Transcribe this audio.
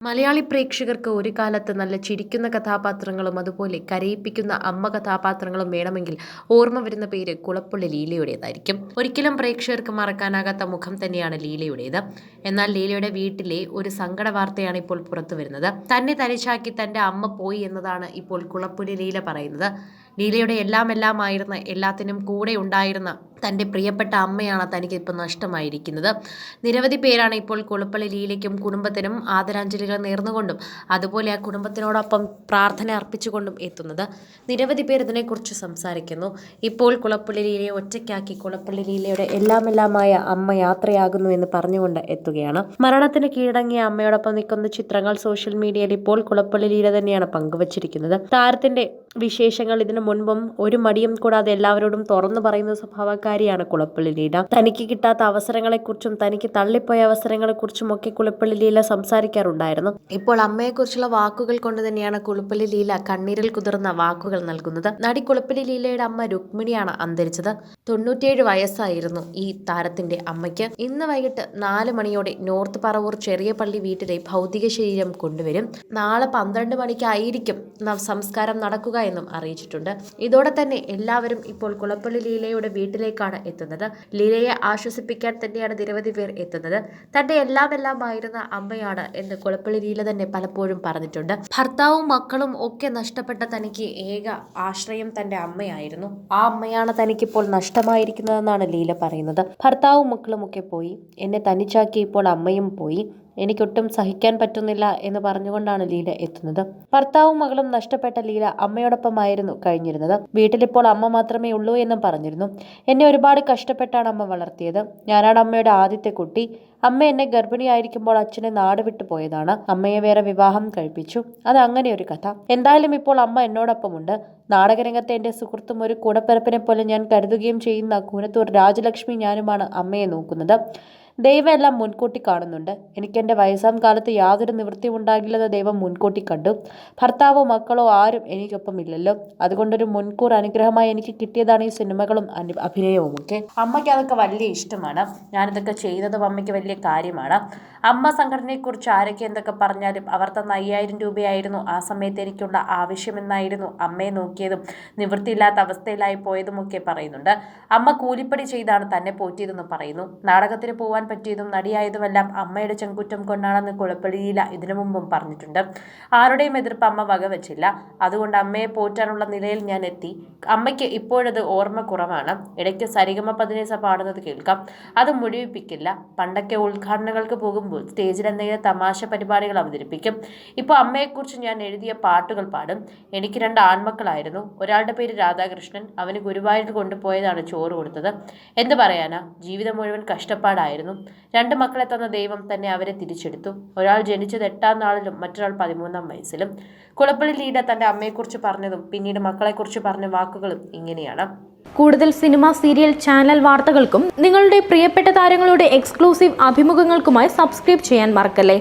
മലയാളി പ്രേക്ഷകർക്ക് ഒരു കാലത്ത് നല്ല ചിരിക്കുന്ന കഥാപാത്രങ്ങളും അതുപോലെ കരയിപ്പിക്കുന്ന അമ്മ കഥാപാത്രങ്ങളും വേണമെങ്കിൽ ഓർമ്മ വരുന്ന പേര് കുളപ്പുള്ളി ലീലയുടേതായിരിക്കും. ഒരിക്കലും പ്രേക്ഷകർക്ക് മറക്കാനാകാത്ത മുഖം തന്നെയാണ് ലീലയുടേത്. എന്നാൽ ലീലയുടെ വീട്ടിലെ ഒരു സങ്കട വാർത്തയാണ് ഇപ്പോൾ പുറത്തു വരുന്നത് തന്നെ തനിച്ചാക്കി തന്റെ അമ്മ പോയി എന്നതാണ് ഇപ്പോൾ കുളപ്പുള്ളി ലീല പറയുന്നത്. ലീലയുടെ എല്ലാം എല്ലാമായിരുന്ന എല്ലാത്തിനും കൂടെ ഉണ്ടായിരുന്ന തന്റെ പ്രിയപ്പെട്ട അമ്മയാണ് തനിക്ക് ഇപ്പോൾ നഷ്ടമായിരിക്കുന്നത്. നിരവധി പേരാണ് ഇപ്പോൾ കുളപ്പള്ളി ലീലയ്ക്കും കുടുംബത്തിനും ആദരാഞ്ജലികൾ നേർന്നുകൊണ്ടും അതുപോലെ ആ കുടുംബത്തിനോടൊപ്പം പ്രാർത്ഥന അർപ്പിച്ചുകൊണ്ടും എത്തുന്നത്. നിരവധി പേർ ഇതിനെക്കുറിച്ച് സംസാരിക്കുന്നു. ഇപ്പോൾ കുളപ്പള്ളി ലീലയെ ഒറ്റയ്ക്കാക്കി കുളപ്പള്ളി ലീലയുടെ എല്ലാമെല്ലാമായ അമ്മ യാത്രയാകുന്നു എന്ന് പറഞ്ഞുകൊണ്ട് എത്തുകയാണ്. മരണത്തിന് കീഴടങ്ങിയ അമ്മയോടൊപ്പം നിൽക്കുന്ന ചിത്രങ്ങൾ സോഷ്യൽ മീഡിയയിൽ ഇപ്പോൾ കുളപ്പള്ളി ലീല തന്നെയാണ് പങ്കുവച്ചിരിക്കുന്നത്. താരത്തിന്റെ വിശേഷങ്ങൾ ഇതിനു മുൻപും ഒരു മടിയും കൂടാതെ എല്ലാവരോടും തുറന്നു പറയുന്ന സ്വഭാവക്കാരിയാണ് കുളപ്പള്ളി ലീല. തനിക്ക് കിട്ടാത്ത അവസരങ്ങളെക്കുറിച്ചും തനിക്ക് തള്ളിപ്പോയ അവസരങ്ങളെക്കുറിച്ചും ഒക്കെ കുളപ്പള്ളി ലീല സംസാരിക്കാറുണ്ടായിരുന്നു. ഇപ്പോൾ അമ്മയെക്കുറിച്ചുള്ള വാക്കുകൾ കൊണ്ട് തന്നെയാണ് കുളപ്പള്ളി ലീല കണ്ണീരിൽ കുതിർന്ന വാക്കുകൾ നൽകുന്നത്. നടി കുളപ്പള്ളി ലീലയുടെ അമ്മ രുക്മിണിയാണ് അന്തരിച്ചത്. തൊണ്ണൂറ്റിയേഴ് വയസ്സായിരുന്നു ഈ താരത്തിന്റെ അമ്മയ്ക്ക്. ഇന്ന് വൈകിട്ട് നാല് മണിയോടെ നോർത്ത് പറവൂർ ചെറിയ പള്ളി വീട്ടിലെ ഭൗതിക ശരീരം കൊണ്ടുവരും. നാളെ പന്ത്രണ്ട് മണിക്കായിരിക്കും സംസ്കാരം നടക്കുക എന്നും അറിയിച്ചിട്ടുണ്ട്. ഇതോടെ തന്നെ എല്ലാവരും ഇപ്പോൾ കുളപ്പള്ളി ലീലയുടെ വീട്ടിലേക്കാണ് എത്തുന്നത്. ലീലയെ ആശ്വസിപ്പിക്കാൻ തന്നെയാണ് നിരവധി പേർ എത്തുന്നത്. തന്റെ എല്ലാം ആയിരുന്ന അമ്മയാണ് എന്ന് കുളപ്പള്ളി ലീല തന്നെ പലപ്പോഴും പറഞ്ഞിട്ടുണ്ട്. ഭർത്താവും മക്കളും ഒക്കെ നഷ്ടപ്പെട്ട തനിക്ക് ഏക ആശ്രയം തന്റെ അമ്മയായിരുന്നു. ആ അമ്മയാണ് തനിക്കിപ്പോൾ നഷ്ടമായിരിക്കുന്നതെന്നാണ് ലീല പറയുന്നത്. ഭർത്താവും മക്കളും ഒക്കെ പോയി. എന്നെ തനിച്ചാക്കി ഇപ്പോൾ അമ്മയും പോയി. എനിക്കൊട്ടും സഹിക്കാൻ പറ്റുന്നില്ല എന്ന് പറഞ്ഞുകൊണ്ടാണ് ലീല എത്തുന്നത്. ഭർത്താവും മകളും നഷ്ടപ്പെട്ട ലീല അമ്മയോടൊപ്പമായിരുന്നു കഴിഞ്ഞിരുന്നത്. വീട്ടിലിപ്പോൾ അമ്മ മാത്രമേ ഉള്ളൂ എന്നും പറഞ്ഞിരുന്നു. എന്നെ ഒരുപാട് കഷ്ടപ്പെട്ടാണ് അമ്മ വളർത്തിയത്. ഞാനാണ് അമ്മയുടെ ആദ്യത്തെ കുട്ടി. അമ്മ എന്നെ ഗർഭിണിയായിരിക്കുമ്പോൾ അച്ഛനെ നാട് വിട്ടു പോയതാണ്. അമ്മയെ വേറെ വിവാഹം കഴിപ്പിച്ചു. അത് അങ്ങനെ ഒരു കഥ. എന്തായാലും ഇപ്പോൾ അമ്മ എന്നോടൊപ്പമുണ്ട്. നാടകരംഗത്തെ എന്റെ സുഹൃത്തും ഒരു കൂടപ്പിറപ്പിനെ പോലെ ഞാൻ കരുതുകയും ചെയ്യുന്ന കൂനത്തൂർ രാജലക്ഷ്മി ഞാനുമാണ് അമ്മയെ നോക്കുന്നത്. ദൈവം എല്ലാം മുൻകൂട്ടി കാണുന്നുണ്ട്. എനിക്ക് എന്റെ വയസ്സാം കാലത്ത് യാതൊരു നിവൃത്തിയും ഉണ്ടാകില്ലെന്ന് ദൈവം മുൻകൂട്ടി കണ്ടു. ഭർത്താവോ മക്കളോ ആരും എനിക്കൊപ്പം ഇല്ലല്ലോ അതുകൊണ്ടൊരു മുൻകൂർ അനുഗ്രഹമായി എനിക്ക് കിട്ടിയതാണ് ഈ സിനിമകളും അനു- അഭിനയവും ഒക്കെ. അമ്മയ്ക്ക് അതൊക്കെ വലിയ ഇഷ്ടമാണ്. ഞാനിതൊക്കെ ചെയ്തതും അമ്മയ്ക്ക് വലിയ കാര്യമാണ്. അമ്മ സംഘടനയെക്കുറിച്ച് ആരൊക്കെ എന്തൊക്കെ പറഞ്ഞാലും അവർ തന്ന അയ്യായിരം രൂപയായിരുന്നു ആ സമയത്ത് എനിക്കുള്ള ആവശ്യമെന്നായിരുന്നു അമ്മയെ നോക്കിയതും നിവൃത്തിയില്ലാത്ത അവസ്ഥയിലായി പോയതുമൊക്കെ പറയുന്നുണ്ട്. അമ്മ കൂലിപ്പടി ചെയ്താണ് തന്നെ പോറ്റിയതെന്ന് പറയുന്നു. നാടകത്തിന് പോവാൻ പറ്റിയതും നടിയായതുമെല്ലാം അമ്മയുടെ ചെങ്കുറ്റം കൊണ്ടാണെന്ന് കുളപ്പള്ളിയില ഇതിനു മുമ്പും പറഞ്ഞിട്ടുണ്ട്. ആരുടെയും എതിർപ്പ് അമ്മ വകവച്ചില്ല അതുകൊണ്ട് അമ്മയെ പോറ്റാനുള്ള നിലയിൽ ഞാൻ എത്തി. അമ്മയ്ക്ക് ഇപ്പോഴത് ഓർമ്മ കുറവാണ് ഇടയ്ക്ക് സരിഗമ പതിനേസ പാടുന്നത് കേൾക്കാം. അത് മുഴുവിപ്പിക്കില്ല പണ്ടൊക്കെ ഉദ്ഘാടനങ്ങൾക്ക് പോകുമ്പോൾ സ്റ്റേജിൽ എന്തെങ്കിലും തമാശ പരിപാടികൾ അവതരിപ്പിക്കും. ഇപ്പോൾ അമ്മയെക്കുറിച്ച് ഞാൻ എഴുതിയ പാട്ടുകൾ പാടും. എനിക്ക് രണ്ട് ആൺമക്കളായിരുന്നു. ഒരാളുടെ പേര് രാധാകൃഷ്ണൻ. അവന് ഗുരുവായൂർ കൊണ്ടുപോയതാണ് ചോറ് കൊടുത്തത്. എന്ത് പറയാനാ? ജീവിതം മുഴുവൻ കഷ്ടപ്പാടായിരുന്നു. രണ്ട് മക്കളെ തന്ന ദൈവം തന്നെ അവരെ തിരിച്ചെടുത്തു. ഒരാൾ ജനിച്ചത് എട്ടാം നാളിലും മറ്റൊരാൾ പതിമൂന്നാം വയസ്സിലും. കുളപ്പള്ളി ലീഡ തന്റെ അമ്മയെക്കുറിച്ച് പറഞ്ഞതും പിന്നീട് മക്കളെക്കുറിച്ച് പറഞ്ഞ വാക്കുകളും ഇങ്ങനെയാണ്. കൂടുതൽ സിനിമ സീരിയൽ ചാനൽ വാർത്തകൾക്കും നിങ്ങളുടെ പ്രിയപ്പെട്ട താരങ്ങളുടെ എക്സ്ക്ലൂസീവ് അഭിമുഖങ്ങൾക്കുമായി സബ്സ്ക്രൈബ് ചെയ്യാൻ മറക്കല്ലേ?